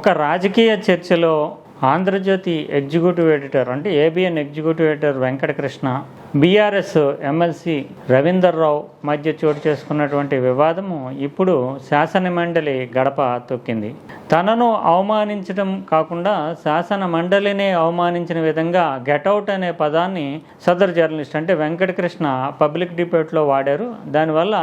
ఒక రాజకీయ చర్చలో ఆంధ్రజ్యోతి ఎగ్జిక్యూటివ్ ఎడిటర్ అంటే ABN executive editor Venkatakrishna BRS MLC Ravinder Rao మధ్య చోటు చేసుకున్నటువంటి వివాదము ఇప్పుడు శాసన మండలి గడప తొక్కింది. తనను అవమానించడం కాకుండా శాసన మండలిని అవమానించిన విధంగా గెటౌట్ అనే పదాన్ని సదర్ జర్నలిస్ట్ అంటే వెంకటకృష్ణ పబ్లిక్ డిబేట్లో వాడారు. దానివల్ల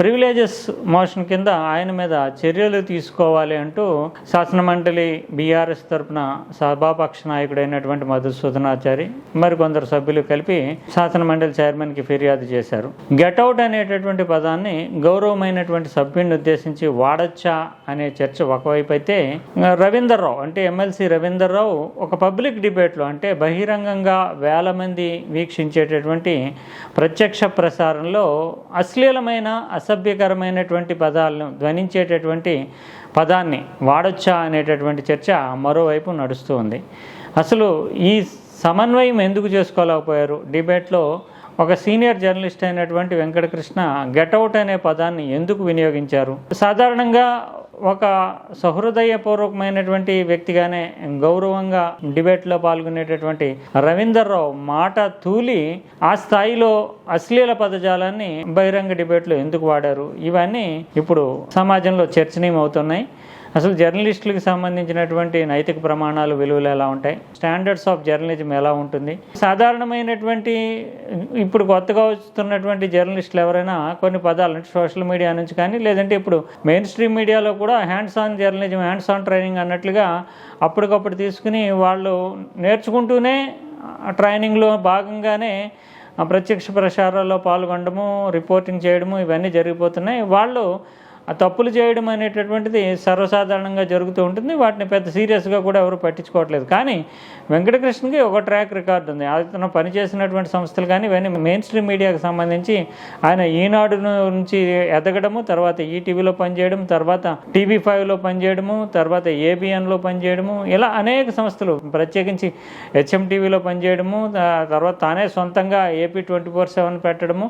ప్రివిలేజెస్ మోషన్ కింద ఆయన మీద చర్యలు తీసుకోవాలి అంటూ శాసనమండలి బీఆర్ఎస్ తరపున సభాపక్ష నాయకుడైనటువంటి మధుసూదనాచారి మరికొందరు సభ్యులు కలిపి శాసనమండలి చైర్మన్కి ఫిర్యాదు చేశారు. గెట్అవుట్ అనేటటువంటి పదాన్ని గౌరవమైనటువంటి సభ్యుడిని ఉద్దేశించి వాడచ్చా అనే చర్చ ఒకవైపు అయితే రవీందర్ రావు అంటే ఎమ్మెల్సీ రవీందర్ రావు ఒక పబ్లిక్ డిబేట్లో అంటే బహిరంగంగా వేల మంది వీక్షించేటటువంటి ప్రత్యక్ష ప్రసారంలో అశ్లీలమైన అసభ్యకరమైనటువంటి పదాలను ధ్వనించేటటువంటి పదాన్ని వాడొచ్చా అనేటటువంటి చర్చ మరోవైపు నడుస్తూ ఉంది. అసలు ఈ సమన్వయం ఎందుకు చేసుకోలేకపోయారు? డిబేట్లో ఒక సీనియర్ జర్నలిస్ట్ అయినటువంటి వెంకటకృష్ణ గెటౌట్ అనే పదాన్ని ఎందుకు వినియోగించారు? సాధారణంగా ఒక సహృదయపూర్వకమైనటువంటి వ్యక్తిగానే గౌరవంగా డిబేట్లో పాల్గొనేటటువంటి రవీందర్ రావు మాట తూలి ఆ స్థాయిలో అశ్లీల పదజాలాన్ని బహిరంగ డిబేట్లో ఎందుకు వాడారు? ఇవన్నీ ఇప్పుడు సమాజంలో చర్చనీయం అవుతున్నాయి అసలు జర్నలిస్టులకు సంబంధించినటువంటి నైతిక ప్రమాణాలు విలువలు ఎలా ఉంటాయి? స్టాండర్డ్స్ ఆఫ్ జర్నలిజం ఎలా ఉంటుంది? సాధారణమైనటువంటి ఇప్పుడు కొత్తగా వస్తున్నటువంటి జర్నలిస్టులు ఎవరైనా కొన్ని పదాలు అంటే సోషల్ మీడియా నుంచి కానీ లేదంటే ఇప్పుడు మెయిన్ స్ట్రీమ్ మీడియాలో కూడా hands on journalism hands on training అన్నట్లుగా అప్పటికప్పుడు తీసుకుని వాళ్ళు నేర్చుకుంటూనే ట్రైనింగ్లో భాగంగానే ప్రత్యక్ష ప్రసారాల్లో పాల్గొనడము రిపోర్టింగ్ చేయడము ఇవన్నీ జరిగిపోతున్నాయి. వాళ్ళు ఆ తప్పులు చేయడం అనేటటువంటిది సర్వసాధారణంగా జరుగుతూ ఉంటుంది. వాటిని పెద్ద సీరియస్గా కూడా ఎవరు పట్టించుకోవట్లేదు. కానీ వెంకటకృష్ణకి ఒక ట్రాక్ రికార్డు ఉంది. అతను పనిచేసినటువంటి సంస్థలు కానీ ఇవన్నీ మెయిన్ స్ట్రీమ్ మీడియాకి సంబంధించి ఆయన ఈనాడు నుంచి ఎదగడము తర్వాత ఈటీవీలో పనిచేయడం తర్వాత టీవీ ఫైవ్లో పనిచేయడము తర్వాత ఏబిఎన్లో పనిచేయడము ఇలా అనేక సంస్థలు ప్రత్యేకించి హెచ్ఎం టీవీలో పనిచేయడము తర్వాత తానే సొంతంగా ఏపీ ట్వంటీ ఫోర్ సెవెన్ పెట్టడము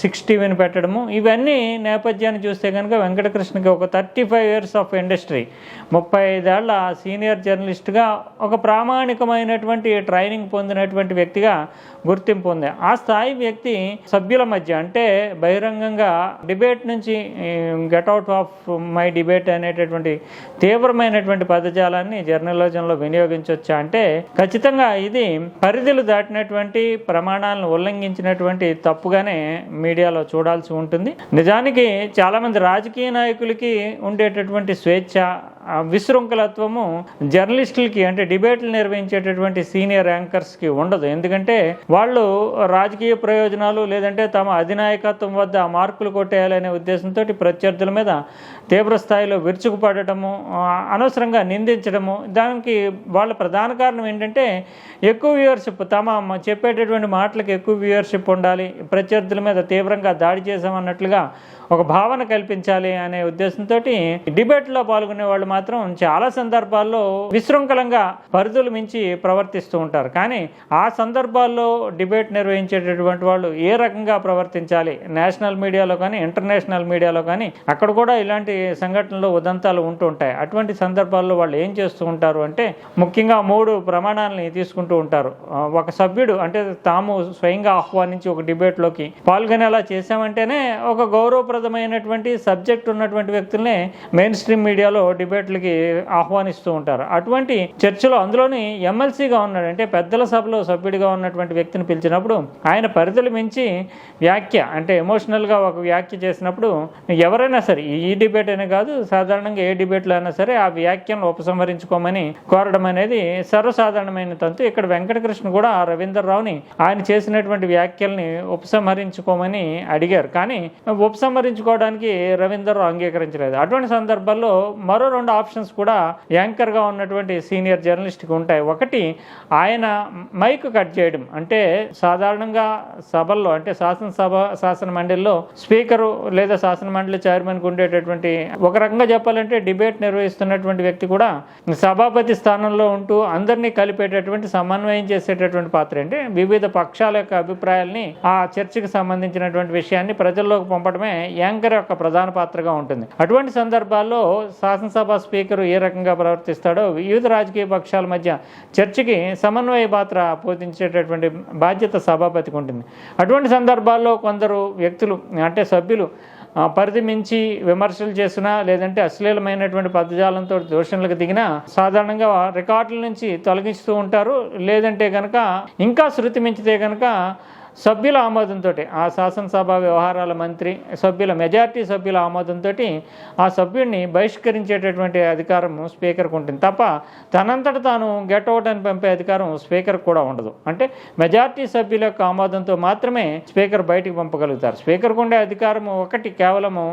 సిక్స్ టీవీని పెట్టడము ఇవన్నీ నేపథ్యాన్ని చూస్తే కనుక వెంకటకృష్ణకి ఒక thirty five years of industry. ముప్పై ఐదేళ్ళ సీనియర్ జర్నలిస్ట్గా ఒక ప్రామాణికమైనటువంటి ట్రైనింగ్ పొందినటువంటి వ్యక్తిగా గుర్తింపు ఉంది. ఆ స్థాయి వ్యక్తి సభ్యుల మధ్య అంటే బహిరంగంగా డిబేట్ నుంచి గెట్అవుట్ ఆఫ్ మై డిబేట్ అనేటటువంటి తీవ్రమైనటువంటి పదజాలాన్ని జర్నలిజంలో వినియోగించవచ్చా అంటే ఖచ్చితంగా ఇది పరిధులు దాటినటువంటి ప్రమాణాలను ఉల్లంఘించినటువంటి తప్పుగానే మీడియాలో చూడాల్సి ఉంటుంది. నిజానికి చాలామంది రాజకీయ నాయకులకి ఉండేటటువంటి స్వేచ్ఛ విశృంఖలత్వము జర్నలిస్టులకి అంటే డిబేట్లు నిర్వహించేటటువంటి సీనియర్ యాంకర్స్కి ఉండదు. ఎందుకంటే వాళ్ళు రాజకీయ ప్రయోజనాలు లేదంటే తమ అధినాయకత్వం వద్ద మార్కులు కొట్టేయాలనే ఉద్దేశంతో ప్రత్యర్థుల మీద తీవ్ర స్థాయిలో విరుచుకుపడటము అనవసరంగా నిందించడము దానికి వాళ్ళ ప్రధాన కారణం ఏంటంటే ఎక్కువ వ్యూవర్షిప్ తమ చెప్పేటటువంటి మాటలకు ఎక్కువ వ్యూవర్షిప్ ఉండాలి ప్రత్యర్థుల మీద తీవ్రంగా దాడి చేసామన్నట్లుగా ఒక భావన కల్పించాలి అనే ఉద్దేశంతో డిబేట్లో పాల్గొనే వాళ్ళు మాత్రం చాలా సందర్భాల్లో విశృంఖలంగా పరిధులు మించి ప్రవర్తిస్తూ ఉంటారు. కానీ ఆ సందర్భాల్లో డిబేట్ నిర్వహించేటటువంటి వాళ్ళు ఏ రకంగా ప్రవర్తించాలి? నేషనల్ మీడియాలో కానీ ఇంటర్నేషనల్ మీడియాలో కానీ అక్కడ కూడా ఇలాంటి సంఘటనలు ఉదంతాలు ఉంటూ ఉంటాయి. అటువంటి సందర్భాల్లో వాళ్ళు ఏం చేస్తూ ఉంటారు అంటే ముఖ్యంగా మూడు ప్రమాణాలని తీసుకుంటూ ఉంటారు. ఒక సభ్యుడు అంటే తాము స్వయంగా ఆహ్వానించి ఒక డిబేట్లోకి పాల్గొనేలా చేశామంటేనే ఒక గౌరవప్రదమైనటువంటి సబ్జెక్ట్ ఉన్నటువంటి వ్యక్తులనే మెయిన్ స్ట్రీమ్ మీడియాలో డిబేట్లకి ఆహ్వానిస్తూ ఉంటారు. అటువంటి చర్చలో అందులోని ఎమ్మెల్సీగా ఉన్నాడు అంటే పెద్దల సభలో సభ్యుడిగా ఉన్నటువంటి వ్యక్తిని పిలిచినప్పుడు ఆయన పరిధులు మించి వ్యాఖ్య అంటే ఎమోషనల్గా ఒక వ్యాఖ్య చేసినప్పుడు ఎవరైనా సరే ఈ డిబేట్ అనే కాదు సాధారణంగా ఏ డిబేట్లో అయినా సరే ఆ వ్యాఖ్యను ఉపసంహరించుకోమని కోరడం అనేది సర్వసాధారణమైన తంతు. ఇక్కడ వెంకటకృష్ణ కూడా ఆ రవీందర్ రావుని ఆయన చేసినటువంటి వ్యాఖ్యల్ని ఉపసంహరించుకోమని అడిగారు. కానీ ఉపసంహరించుకోవడానికి రవీందర్ రావు అంగీకరించలేదు. అటువంటి సందర్భాల్లో మరో రెండు ఆప్షన్స్ కూడా యాంకర్గా ఉన్నటువంటి సీనియర్ జర్నలిస్ట్కి ఉంటాయి. ఒకటి ఆయన మైక్ కట్ చేయడం. అంటే సాధారణంగా సభల్లో అంటే శాసనసభ శాసన మండలిలో స్పీకరు లేదా శాసన మండలి చైర్మన్కి ఉండేటటువంటి ఒక రకంగా చెప్పాలంటే డిబేట్ నిర్వహిస్తున్నటువంటి వ్యక్తి కూడా సభాపతి స్థానంలో ఉంటూ అందరినీ కలిపేటటువంటి సమన్వయం చేసేటటువంటి పాత్ర. అంటే వివిధ పక్షాల యొక్క అభిప్రాయాల్ని ఆ చర్చకు సంబంధించినటువంటి విషయాన్ని ప్రజల్లోకి పంపడమే యాంకర్ యొక్క ప్రధాన పాత్రగా ఉంటుంది. అటువంటి సందర్భాల్లో శాసనసభ స్పీకర్ ఏ రకంగా ప్రవర్తిస్తాడో వివిధ రాజకీయ పక్షాల మధ్య చర్చకి సమన్వయ పాత్ర పోషించేటటువంటి బాధ్యత సభాపతికి ఉంటుంది. అటువంటి సందర్భాల్లో కొందరు వ్యక్తులు అంటే సభ్యులు పరిధి మించి విమర్శలు చేసినా లేదంటే అశ్లీలమైనటువంటి పదజాలంతో దోషణలకు దిగినా సాధారణంగా రికార్డుల నుంచి తొలగిస్తూ ఉంటారు. లేదంటే కనుక ఇంకా శృతి మించితే కనుక సభ్యుల ఆమోదంతో ఆ శాసనసభ వ్యవహారాల మంత్రి సభ్యుల మెజార్టీ సభ్యుల ఆమోదంతో ఆ సభ్యుడిని బహిష్కరించేటటువంటి అధికారం స్పీకర్కు ఉంటుంది. తప్ప తనంతట తాను గెట్ అవుట్ అని పంపే అధికారం స్పీకర్ కూడా ఉండదు. అంటే మెజార్టీ సభ్యుల యొక్క ఆమోదంతో మాత్రమే స్పీకర్ బయటికి పంపగలుగుతారు. స్పీకర్కు ఉండే అధికారం ఒకటి కేవలము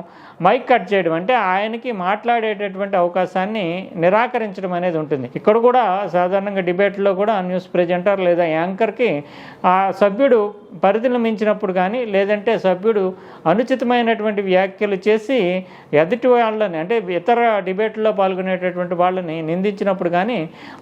మైక్ కట్ చేయడం అంటే ఆయనకి మాట్లాడేటటువంటి అవకాశాన్ని నిరాకరించడం అనేది ఉంటుంది. ఇక్కడ కూడా సాధారణంగా డిబేట్లో కూడా న్యూస్ ప్రెజెంటర్ లేదా యాంకర్కి ఆ సభ్యుడు పరిధిని మించినప్పుడు కానీ లేదంటే సభ్యుడు అనుచితమైనటువంటి వ్యాఖ్యలు చేసి ఎదుటి వాళ్ళని అంటే ఇతర డిబేట్లో పాల్గొనేటటువంటి వాళ్ళని నిందించినప్పుడు కానీ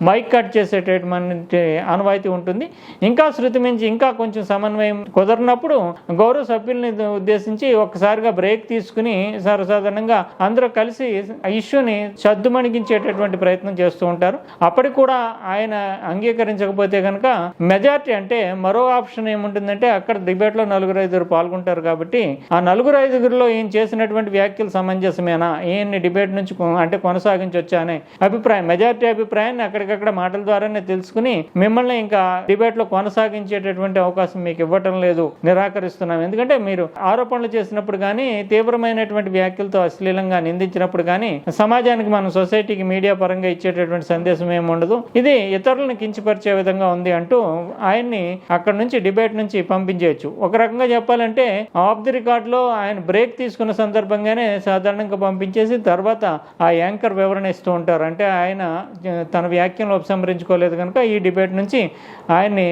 మైక్ కట్ చేసేటటువంటి అనువాయితీ ఉంటుంది. ఇంకా శృతి మించి ఇంకా కొంచెం సమన్వయం కుదరినప్పుడు గౌరవ సభ్యుల్ని ఉద్దేశించి ఒక్కసారిగా బ్రేక్ తీసుకుని సర్వసాధారణంగా అందరూ కలిసి ఆ ఇష్యూని సద్దుమణిగించేటటువంటి ప్రయత్నం చేస్తూ ఉంటారు. అప్పటికి కూడా ఆయన అంగీకరించకపోతే కనుక మెజార్టీ అంటే మరో ఆప్షన్ ఏముంటుందంటే అక్కడ డిబేట్లో నలుగురు ఐదుగురు పాల్గొంటారు కాబట్టి ఆ నలుగురు ఐదుగురిలో ఈయన చేసినటువంటి వ్యాఖ్యలు సమంజసమేనా? ఈయన్ని డిబేట్ నుంచి కొ- అంటే కొనసాగించవచ్చా అనే అభిప్రాయం మెజారిటీ అభిప్రాయాన్ని అక్కడికక్కడ మాటల ద్వారానే తెలుసుకుని మిమ్మల్ని ఇంకా డిబేట్లో కొనసాగించేటటువంటి అవకాశం మీకు ఇవ్వటం లేదు నిరాకరిస్తున్నాం. ఎందుకంటే మీరు ఆరోపణలు చేసినప్పుడు కానీ తీవ్రమైనటువంటి వ్యాఖ్యలతో అశ్లీలంగా నిందించినప్పుడు కానీ సమాజానికి మనం సొసైటీకి మీడియా పరంగా ఇచ్చేటటువంటి సందేశం ఏమి ఉండదు ఇది ఇతరులను కించపరిచే విధంగా ఉంది అంటూ ఆయన్ని అక్కడ నుంచి డిబేట్ నుంచి పంపించేయచ్చు. ఒక రకంగా చెప్పాలంటే ఆఫ్ ది రికార్డ్లో ఆయన బ్రేక్ తీసుకున్న సందర్భంగానే సాధారణంగా పంపించేసి తర్వాత ఆ యాంకర్ వివరణ ఇస్తూ ఉంటారు. అంటే ఆయన తన వ్యాఖ్యలను ఉపసంహరించుకోలేదు కనుక ఈ డిబేట్ నుంచి ఆయన్ని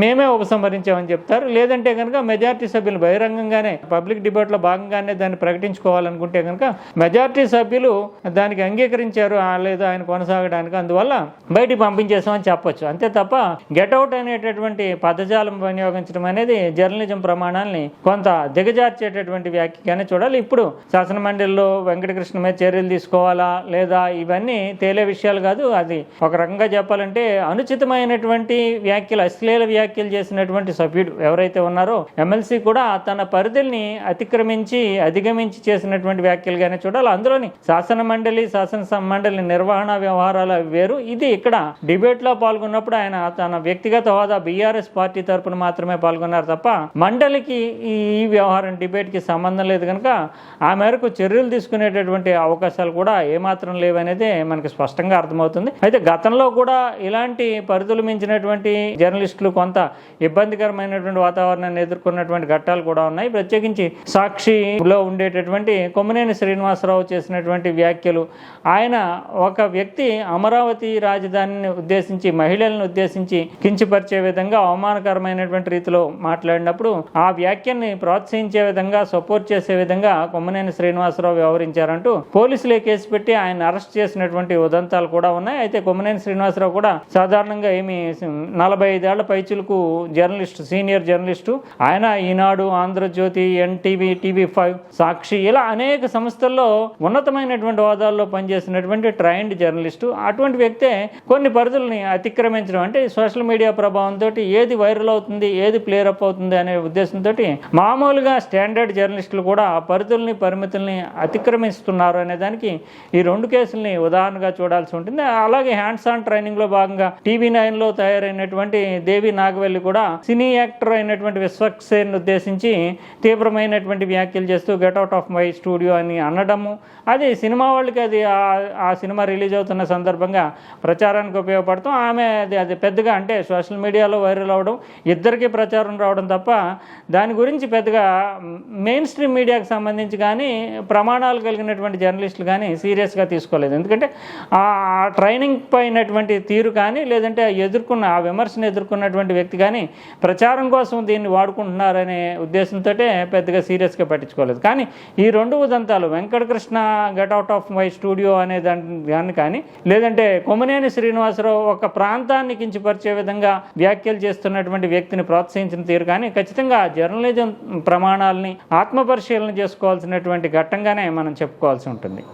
మేమే ఉపసంహరించామని చెప్తారు. లేదంటే కనుక మెజార్టీ సభ్యులు బహిరంగంగానే పబ్లిక్ డిబేట్లో భాగంగానే దాన్ని ప్రకటించుకోవాలనుకుంటే కనుక మెజారిటీ సభ్యులు దానికి అంగీకరించారు ఆ, లేదు ఆయన కొనసాగడానికి. అందువల్ల బయటికి పంపించేసామని చెప్పొచ్చు. అంతే తప్ప గెట్అవుట్ అనేటటువంటి పదజాలం వినియోగించడం అనేది జర్నలిజం ప్రమాణాలని కొంత దిగజార్చేటటువంటి వ్యాఖ్యగానే చూడాలి. ఇప్పుడు శాసన మండలిలో వెంకటకృష్ణ మీద చర్యలు తీసుకోవాలా లేదా ఇవన్నీ తేలే విషయాలు కాదు. అది ఒక రకంగా చెప్పాలంటే అనుచితమైనటువంటి వ్యాఖ్యలు అశ్లీల వ్యాఖ్యలు చేసినటువంటి సభ్యుడు ఎవరైతే ఉన్నారో ఎమ్మెల్సీ కూడా తన పరిధుల్ని అతిక్రమించి అధిగమించి చేసినటువంటి వ్యాఖ్యలుగానే చూడాలి. అందులోని శాసన మండలి శాసన మండలి నిర్వహణ వ్యవహారాలు వేరు. ఇది ఇక్కడ డిబేట్లో పాల్గొన్నప్పుడు ఆయన తన వ్యక్తిగత హోదా బీఆర్ఎస్ పార్టీ తరపున మాత్రమే పాల్గొన్నారు తప్ప మండలికి ఈ ఈ వ్యవహారం డిబేట్కి సంబంధం లేదు కనుక ఆ మేరకు చర్యలు తీసుకునేటటువంటి అవకాశాలు కూడా ఏమాత్రం లేవనేది మనకి స్పష్టంగా అర్థమవుతుంది. అయితే గతంలో కూడా ఇలాంటి పరిధులు మించినటువంటి జర్నలిస్టులు కొంత ఇబ్బందికరమైనటువంటి వాతావరణాన్ని ఎదుర్కొన్నటువంటి ఘట్టాలు కూడా ఉన్నాయి. ప్రత్యేకించి సాక్షిలో ఉండేటటువంటి కొమ్మనేని శ్రీనివాసరావు చేసినటువంటి వ్యాఖ్యలు ఆయన ఒక వ్యక్తి అమరావతి రాజధానిని ఉద్దేశించి మహిళలను ఉద్దేశించి కించిపరిచే విధంగా అవమానకరమైనటువంటి రీతిలో మాట్లాడినప్పుడు ఆ వ్యాఖ్యల్ని ప్రోత్సహించే విధంగా సపోర్ట్ చేసే విధంగా కొమ్మనేని శ్రీనివాసరావు వ్యవహరించారంటూ పోలీసులే కేసు పెట్టి ఆయన అరెస్ట్ చేసినటువంటి ఉదంతాలు కూడా ఉన్నాయి. అయితే కొమ్మనేని శ్రీనివాసరావు కూడా సాధారణంగా ఏమి నలభై ఐదేళ్ళ పైచులకు జర్నలిస్ట్ సీనియర్ జర్నలిస్టు ఆయన Eenadu Andhrajyothi NTV TV five Sakshi ఇలా అనేక సంస్థల్లో ఉన్నతమైనటువంటి హోదాల్లో పనిచేసినటువంటి ట్రైన్డ్ జర్నలిస్టు. అటువంటి వ్యక్తే కొన్ని పరిధుల్ని అతిక్రమించడం అంటే సోషల్ మీడియా ప్రభావంతో ఏది వైరల్ అవుతుంది ఏది ప్లే అప్ అవుతుంది అనే ఉద్దేశంతో మామూలుగా స్టాండర్డ్ జర్నలిస్టులు కూడా ఆ పరిధుల్ని పరిమితుల్ని అతిక్రమిస్తున్నారు అనే దానికి ఈ రెండు కేసుల్ని ఉదాహరణగా చూడాల్సి ఉంటుంది. అలాగే హ్యాండ్స్ ఆన్ ట్రైనింగ్లో భాగంగా టీవీ నైన్లో తయారైనటువంటి దేవి నాగవల్లి కూడా సినీ యాక్టర్ అయినటువంటి విశ్వక్సేన్ ఉద్దేశించి తీవ్రమైనటువంటి వ్యాఖ్యలు చేస్తూ get out of my studio అని అనడము. అది సినిమా వాళ్ళకి అది ఆ- ఆ సినిమా రిలీజ్ అవుతున్న సందర్భంగా ప్రచారానికి ఉపయోగపడతాం. ఆమె అది అది పెద్దగా అంటే సోషల్ మీడియాలో వైరల్ అవడం ఇద్దరికి ప్రచారం రావడం తప్ప దాని గురించి పెద్దగా మెయిన్ స్ట్రీమ్ మీడియాకు సంబంధించి కానీ ప్రమాణాలు కలిగినటువంటి జర్నలిస్టులు కానీ సీరియస్గా తీసుకోలేదు. ఎందుకంటే ఆ ట్రైనింగ్ పైనటువంటి తీరు కానీ లేదంటే ఎదుర్కొన్న ఆ విమర్శను ఎదుర్కొన్నటువంటి వ్యక్తి కానీ ప్రచారం కోసం దీన్ని వాడుకుంటున్నారనే ఉద్దేశంతో పెద్దగా సీరియస్గా పట్టించుకోలేదు. కానీ ఈ రెండు ఉదంతాలు Venkatakrishna get out of my studio అనే దాని దాన్ని కానీ లేదంటే కొమ్మనేని శ్రీనివాసరావు ఒక ప్రాంతాన్ని కించపరిచే విధంగా వ్యాఖ్యలు చేస్తున్నటువంటి వ్యక్తిని ప్రోత్సహించిన తీరు. కానీ ఖచ్చితంగా జర్నలిజం ప్రమాణాలని ఆత్మపరిశీలన చేసుకోవాల్సినటువంటి ఘట్టంగానే మనం చెప్పుకోవాల్సి ఉంటుంది.